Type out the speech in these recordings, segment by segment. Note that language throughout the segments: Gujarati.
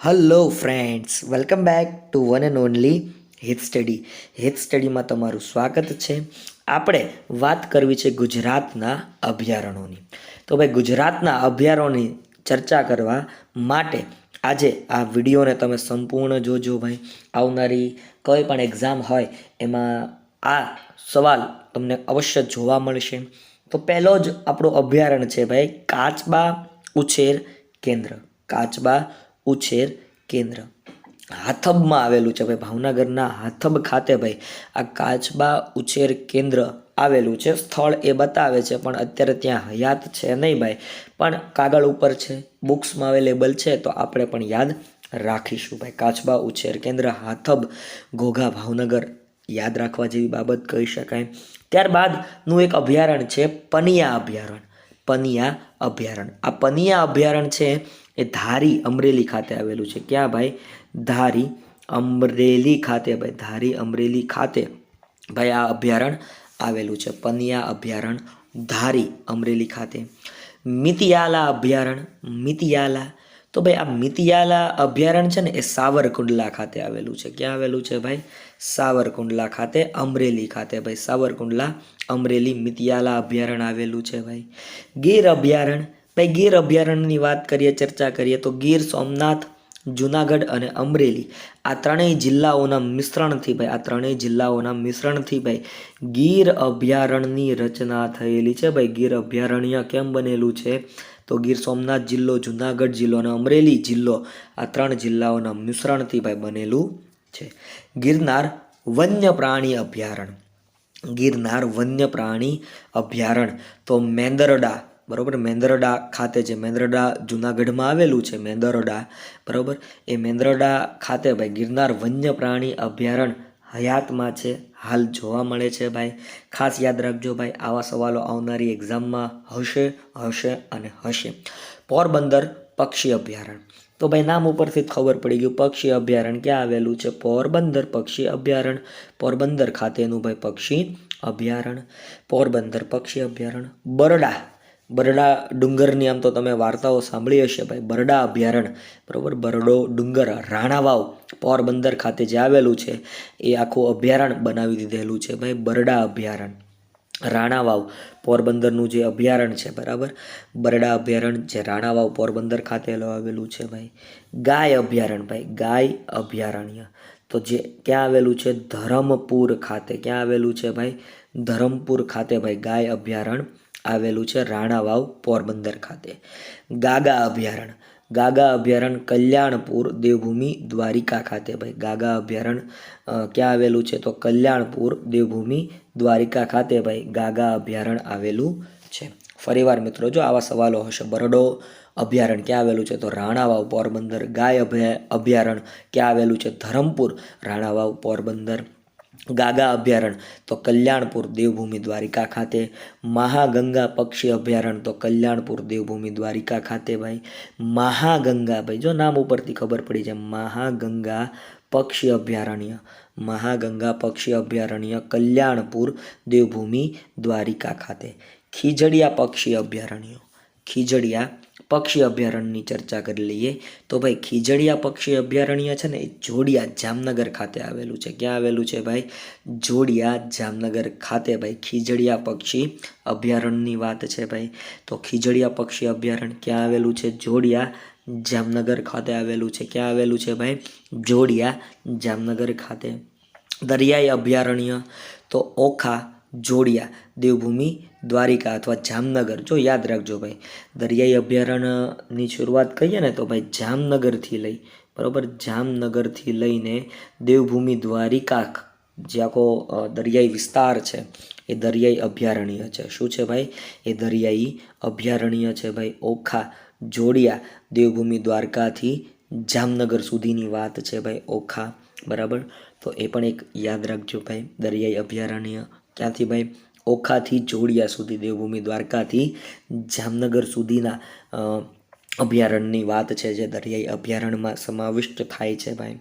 Hello friends welcome back to one and only hit study hit સ્ટડીમાં તમારું સ્વાગત છે. આપણે વાત કરવી છે ગુજરાતના અભયારણ્યોની. તો ભાઈ, ગુજરાતના અભયારણ્યોની ચર્ચા કરવા માટે આજે આ વિડીયોને તમે સંપૂર્ણ જોજો ભાઈ. આવનારી કોઈ પણ એક્ઝામ હોય, એમાં આ સવાલ તમને અવશ્ય જોવા મળશે. તો પહેલો જ આપણો અભયારણ્ય છે ભાઈ, કાચબા ઉછેર કેન્દ્ર. કાચબા ઉછેર કેન્દ્ર. હાથબમાં આવેલું છે ભાઈ, ભાવનગરના હાથબ ખાતે ભાઈ, આ કાચબા ઉછેર કેન્દ્ર આવેલું છે. સ્થળ એ બતાવે છે, પણ અત્યારે ત્યાં હયાત છે નહીં ભાઈ. પણ કાગળ ઉપર છે, બુક્સમાં અવેલેબલ છે, તો આપણે પણ યાદ રાખીશું ભાઈ. કાચબા ઉછેર કેન્દ્ર, હાથબ, ઘોઘા, ભાવનગર. યાદ રાખવા જેવી બાબત કહી શકાય. ત્યારબાદનું એક અભયારણ્ય છે પનિયા અભયારણ્ય પનિયા અભયારણ્ય આ પનિયા અભયારણ્ય છે એ ધારી અમરેલી ખાતે આવેલું છે. ક્યાં ભાઈ? ધારી અમરેલી ખાતે ભાઈ. ધારી અમરેલી ખાતે ભાઈ આ અભયારણ્ય આવેલું છે. પનિયા અભયારણ્ય ધારી અમરેલી ખાતે. મિતિયાલા અભયારણ્ય મિતિયાલા તો ભાઈ આ મિતિયાલા અભયારણ્ય છે ને, એ સાવરકુંડલા ખાતે આવેલું છે. ક્યાં આવેલું છે ભાઈ? સાવરકુંડલા ખાતે, અમરેલી ખાતે ભાઈ. સાવરકુંડલા, અમરેલી મિતિયાલા અભયારણ્ય આવેલું છે ભાઈ. ગીર અભયારણ્ય ભાઈ ગીર અભયારણ્યની વાત કરીએ, ચર્ચા કરીએ, તો ગીર સોમનાથ જુનાગઢ અને અમરેલી. આ ત્રણેય જિલ્લાઓના મિશ્રણથી ભાઈ, આ ત્રણેય જિલ્લાઓના મિશ્રણથી ભાઈ, ગીર અભયારણ્યની રચના થયેલી છે. ભાઈ, ગીર અભયારણ્ય કેમ બનેલું છે? તો ગીર સોમનાથ જિલ્લો, જુનાગઢ જિલ્લો અને અમરેલી જિલ્લો આ ત્રણ જિલ્લાઓના મિશ્રણથી ભાઈ બનેલું છે. ગિરનાર વન્ય પ્રાણી અભયારણ્ય. ગિરનાર વન્ય પ્રાણી અભયારણ્ય. તો મેંદરડા બરોબર? મેંદરડા ખાતે જે મેંદરડા જુનાગઢમાં આવેલું છે, મેંદરડા, બરાબર? એ મેંદરડા ખાતે ભાઈ ગિરનાર વન્ય પ્રાણી અભયારણ્ય હયાતમાં છે, હાલ જોવા મળે છે ભાઈ. ખાસ યાદ રાખજો ભાઈ, આવા સવાલો આવનારી એક્ઝામમાં હશે હશે અને હશે. પોરબંદર પક્ષી અભયારણ્ય. તો ભાઈ નામ ઉપરથી જ ખબર પડી ગયું, પક્ષી અભયારણ્ય ક્યાં આવેલું છે? પોરબંદર પક્ષી અભયારણ્ય. પોરબંદર ખાતેનું ભાઈ પક્ષી અભયારણ્ય. પોરબંદર પક્ષી અભયારણ્ય. બરડા બરડા ડુંગરની આમ તો તમે વાર્તાઓ સાંભળી હશે ભાઈ. બરડા અભયારણ્ય, બરાબર? બરડો ડુંગર, રાણાવાવ પોરબંદર ખાતે જે આવેલું છે, એ આખું અભયારણ્ય બનાવી દીધેલું છે ભાઈ, બરડા અભયારણ્ય. રાણાવાવ પોરબંદરનું જે અભયારણ્ય છે, બરાબર? બરડા અભયારણ્ય જે રાણાવાવ પોરબંદર ખાતે આવેલું છે ભાઈ. ગાય અભયારણ્ય ભાઈ, ગાય અભયારણ્ય. તો જે ક્યાં આવેલું છે? ધરમપુર ખાતે. ક્યાં આવેલું છે ભાઈ? ધરમપુર ખાતે ભાઈ ગાય અભયારણ્ય આવેલું છે રાણાવાવ પોરબંદર ખાતે. ગાગા અભયારણ્ય ગાગા અભયારણ્ય કલ્યાણપુર દેવભૂમિ દ્વારિકા ખાતે ભાઈ. ગાગા અભયારણ્ય ક્યાં આવેલું છે તો કલ્યાણપુર દેવભૂમિ દ્વારિકા ખાતે ભાઈ ગાગા અભયારણ્ય આવેલું છે. ફરીવાર મિત્રો જો આવા સવાલો હશે, બરડો અભયારણ્ય ક્યાં આવેલું છે તો રાણાવાવ પોરબંદર, ગાય અભયા અભયારણ્ય ક્યાં આવેલું છે ધરમપુર, રાણાવાવ પોરબંદર. ગાગા અભયારણ્ય તો કલ્યાણપુર દેવભૂમિ દ્વારિકા ખાતે. મહાગંગા પક્ષી અભયારણ્ય તો કલ્યાણપુર દેવભૂમિ દ્વારિકા ખાતે ભાઈ. મહાગંગા ભાઈ, જો નામ ઉપરથી ખબર પડી છે મહાગંગા પક્ષી અભયારણ્ય. મહાગંગા પક્ષી અભયારણ્ય, કલ્યાણપુર દેવભૂમિ દ્વારિકા ખાતે. ખીજડીયા પક્ષી અભયારણ્ય. ખીજડીયા પક્ષી અભયારણ્યની ચર્ચા કરી લઈએ. તો ભાઈ, ખીજડીયા પક્ષી અભયારણ્ય છે ને, એ જોડિયા જામનગર ખાતે આવેલું છે. ક્યાં આવેલું છે ભાઈ? જોડિયા જામનગર ખાતે ભાઈ, ખીજડીયા પક્ષી અભયારણ્યની વાત છે ભાઈ. તો ખીજડીયા પક્ષી અભયારણ્ય ક્યાં આવેલું છે? જોડિયા જામનગર ખાતે આવેલું છે. ક્યાં આવેલું છે ભાઈ? જોડિયા જામનગર ખાતે. દરિયાઈ અભયારણ્ય. તો ઓખા જોડિયા, દેવભૂમિ, દ્વારિકા અથવા જામનગર. જો યાદ રાખજો ભાઈ, દરિયાઈ અભયારણ્યની શરૂઆત કહીએ ને તો ભાઈ જામનગરથી લઈ, બરાબર? જામનગરથી લઈને દેવભૂમિ, દ્વારિકા જે આખો દરિયાઈ વિસ્તાર છે, એ દરિયાઈ અભયારણ્ય છે. શું છે ભાઈ? એ દરિયાઈ અભયારણ્ય છે ભાઈ. ઓખા, જોડિયા, દેવભૂમિ, દ્વારકાથી જામનગર સુધીની વાત છે ભાઈ ઓખા. બરાબર? તો એ પણ એક યાદ રાખજો ભાઈ, દરિયાઈ અભયારણ્ય ક્યાંથી ભાઈ? ઓખાથી જોડિયા સુધી, દેવભૂમિ દ્વારકાથી જામનગર સુધીના અભયારણ્યની વાત છે જે દરિયાઈ અભયારણ્યમાં સમાવિષ્ટ થાય છે ભાઈ.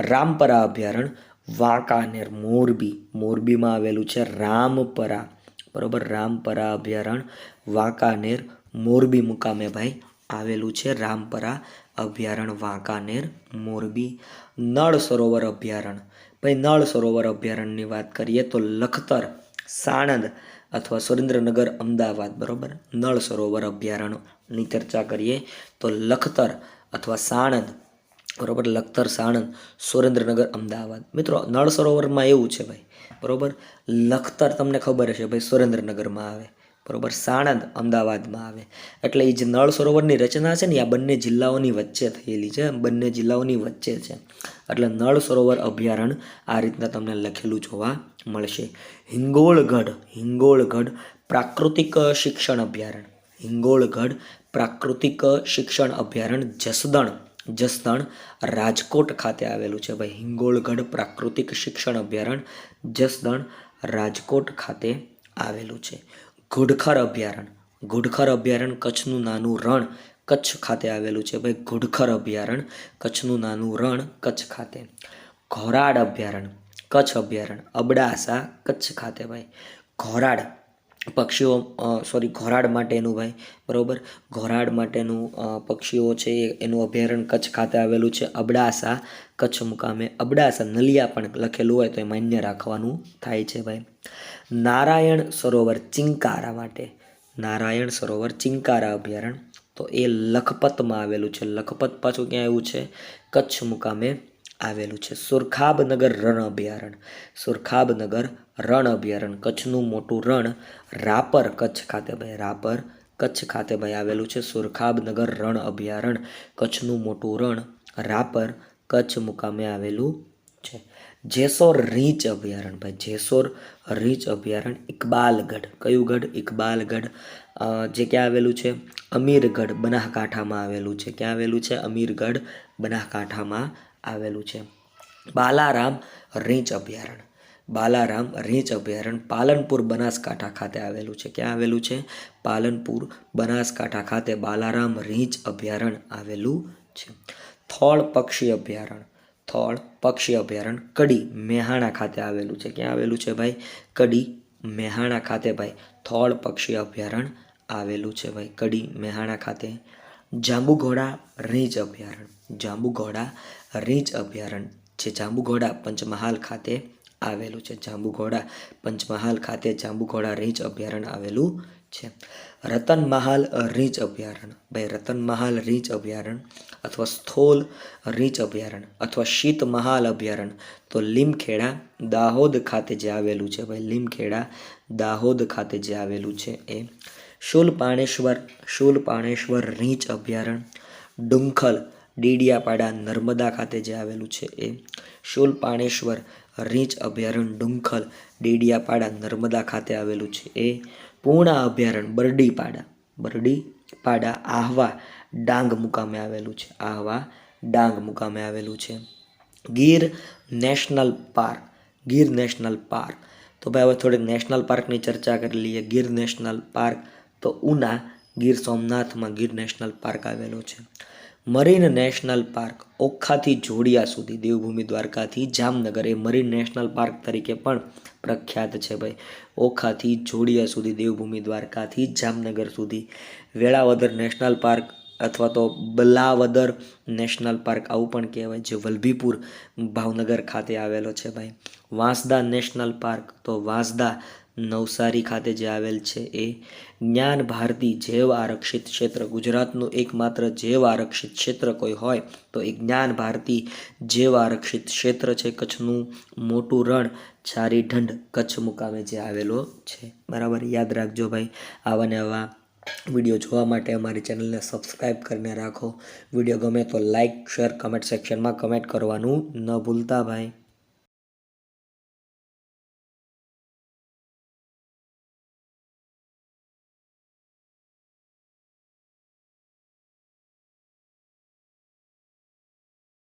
રામપરા અભયારણ્ય વાંકાનેર મોરબી. મોરબીમાં આવેલું છે રામપરા. બરોબર? રામપરા અભયારણ્ય વાંકાનેર મોરબી મુકામે ભાઈ આવેલું છે રામપરા અભયારણ્ય વાંકાનેર, મોરબી. નળ સરોવર અભયારણ્ય ભાઈ નળ સરોવર અભયારણ્યની વાત કરીએ તો લખતર, સાણંદ અથવા સુરેન્દ્રનગર, અમદાવાદ, બરોબર? નળ સરોવર અભયારણ્યની ચર્ચા કરીએ તો લખતર અથવા સાણંદ, બરાબર? લખતર, સાણંદ, સુરેન્દ્રનગર, અમદાવાદ. મિત્રો, નળ સરોવરમાં એવું છે ભાઈ, બરાબર? લખતર તમને ખબર હશે ભાઈ, સુરેન્દ્રનગરમાં આવે. બરોબર, સાણંદ અમદાવાદમાં આવે. એટલે એ જે નળ સરોવરની રચના છે ને આ બંને જિલ્લાઓની વચ્ચે થયેલી છે બંને જિલ્લાઓની વચ્ચે છે. એટલે નળ સરોવર અભયારણ્ય આ રીતના તમને લખેલું જોવા મળશે. હિંગોળગઢ હિંગોળગઢ પ્રાકૃતિક શિક્ષણ અભયારણ્ય હિંગોળગઢ પ્રાકૃતિક શિક્ષણ અભયારણ્ય જસદણ જસદણ રાજકોટ ખાતે આવેલું છે ભાઈ. હિંગોળગઢ પ્રાકૃતિક શિક્ષણ અભયારણ્ય જસદણ રાજકોટ ખાતે આવેલું છે. ઘુડખર અભયારણ્ય ઘુડખર અભયારણ્ય કચ્છનું નાનું રણ કચ્છ ખાતે આવેલું છે. ભાઈ, ઘુડખર અભયારણ્ય કચ્છનું નાનું રણ કચ્છ ખાતે. ઘોરાડ અભયારણ્ય કચ્છ અભયારણ્ય અબડાસા કચ્છ ખાતે, ભાઈ. ઘોરાડ પક્ષીઓ સોરી ઘોરાડ માટેનું, ભાઈ, બરાબર? ઘોરાડ માટેનું પક્ષીઓ છે એનું અભયારણ્ય કચ્છ ખાતે આવેલું છે. અબડાસા કચ્છ મુકામે. અબડાસા નલિયા પણ લખેલું હોય તો એ માન્ય રાખવાનું થાય છે, ભાઈ. નારાયણ સરોવર ચિંકારા માટે. નારાયણ સરોવર ચિંકારા અભયારણ્ય તો એ લખપતમાં આવેલું છે. લખપત પાછું ક્યાં આવ્યું છે? કચ્છ મુકામે આવેલું છે. સુરખાબનગર રણ અભયારણ્ય સુરખાબનગર રણ અભયારણ્ય કચ્છનું મોટું રણ રાપર કચ્છ ખાતે ભાઈ. રાપર કચ્છ ખાતે ભાઈ આવેલું છે. સુરખાબનગર રણ અભયારણ્ય કચ્છનું મોટું રણ રાપર કચ્છ મુકામે આવેલું જેસોર રીંચ અભયારણ્ય ભાઈ, જેસોર રીંચ અભયારણ્ય ઇકબાલગઢ. કયું ગઢ? ઇકબાલગઢ. જે ક્યાં આવેલું છે? અમીરગઢ બનાસકાંઠામાં આવેલું છે. ક્યાં આવેલું છે? અમીરગઢ બનાસકાંઠામાં આવેલું છે. બાલારામ રીંચ અભયારણ્ય બાલારામ રીંચ અભયારણ્ય પાલનપુર બનાસકાંઠા ખાતે આવેલું છે. ક્યાં આવેલું છે? પાલનપુર બનાસકાંઠા ખાતે બાલારામ રીંચ અભયારણ્ય આવેલું છે. થળ પક્ષી અભયારણ્ય થોળ પક્ષી અભયારણ્ય કડી મેહાણા ખાતે આવેલું છે. ક્યાં આવેલું છે ભાઈ? કડી મેહાણા ખાતે ભાઈ. થોળ પક્ષી અભયારણ્ય આવેલું છે ભાઈ. કડી મેહાણા ખાતે. જાંબુઘોડા રીંચ અભયારણ્ય. જાંબુઘોડા રીંચ અભયારણ્ય જે જાંબુઘોડા પંચમહાલ ખાતે આવેલું છે. જાંબુઘોડા પંચમહાલ ખાતે જાંબુઘોડા રીંચ અભયારણ્ય આવેલું છે. રતનમહાલ રીંચ અભયારણ્ય ભાઈ રતનમહાલ રીંચ અભયારણ્ય અથવા સ્થોલ રીંચ અભયારણ્ય અથવા શીતમહાલ અભયારણ્ય તો લીમખેડા દાહોદ ખાતે જે આવેલું છે, ભાઈ, લીમખેડા દાહોદ ખાતે જે આવેલું છે એ શૂલપાણેશ્વર શૂલપાણેશ્વર રીંચ અભયારણ્ય ડુંખલ, ડીડિયાપાડા, નર્મદા ખાતે જે આવેલું છે એ શૂલપાણેશ્વર રીંચ અભયારણ્ય ડુંખલ, ડીડિયાપાડા, નર્મદા ખાતે આવેલું છે એ પૂર્ણા અભયારણ્ય બરડીપાડા બરડીપાડા આહવા ડાંગ મુકામે આવેલું છે. આહવા ડાંગ મુકામે આવેલું છે. Gir national park, Gir national park. તો ભાઈ, હવે થોડીક નેશનલ પાર્કની ચર્ચા કરી લઈએ. ગીર નેશનલ પાર્ક તો ઉના ગીર સોમનાથમાં ગીર નેશનલ પાર્ક આવેલો છે. મરીન નેશનલ પાર્ક ઓખાથી જોડિયા સુધી દેવભૂમિ દ્વારકાથી જામનગર એ મરીન નેશનલ પાર્ક તરીકે પણ પ્રખ્યાત છે ભાઈ. ઓખાથી જોડિયા સુધી દેવભૂમિ દ્વારકાથી જામનગર સુધી વેળાવદર નેશનલ પાર્ક અથવા તો બલાવદર નેશનલ પાર્ક આવું પણ કહેવાય જે વલભીપુર ભાવનગર ખાતે આવેલો છે ભાઈ. વાંસદા નેશનલ પાર્ક તો વાંસદા નવસારી ખાતે જે આવેલ છે એ જ્ઞાન ભારતી જૈવ આરક્ષિત ક્ષેત્ર. ગુજરાતનું એકમાત્ર જૈવ આરક્ષિત ક્ષેત્ર કોઈ હોય તો એ જ્ઞાન ભારતી જૈવ આરક્ષિત ક્ષેત્ર છે. કચ્છનું મોટું રણ ચારી ઢંઢ કચ્છ મુકામે જે આવેલો છે. બરાબર? યાદ રાખજો ભાઈ, આવા ને આવા વીડિયો જોવા માટે અમારી ચેનલને સબસ્ક્રાઈબ કરીને રાખો. વીડિયો ગમે તો લાઇક, શેર, કમેન્ટ સેક્શનમાં કમેન્ટ કરવાનું ન ભૂલતા ભાઈ.